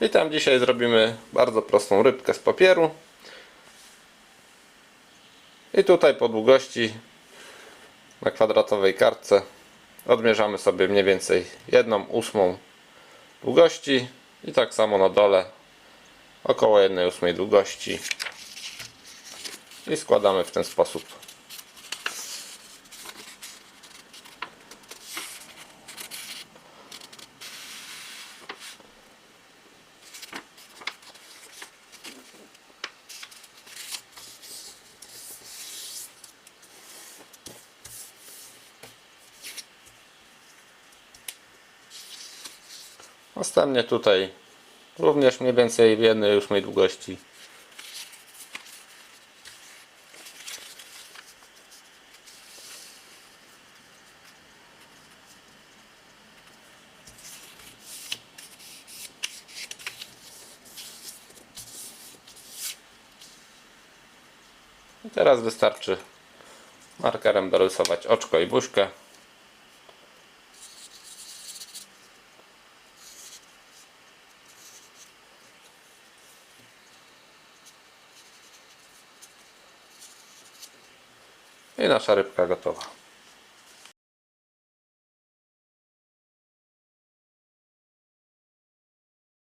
I tam dzisiaj zrobimy bardzo prostą rybkę z papieru. I tutaj po długości na kwadratowej kartce odmierzamy sobie mniej więcej jedną ósmą długości i tak samo na dole około jednej ósmej długości i składamy w ten sposób. Następnie tutaj również mniej więcej w jednej ósmej długości. I teraz wystarczy markerem dorysować oczko i buźkę. I nasza rybka gotowa.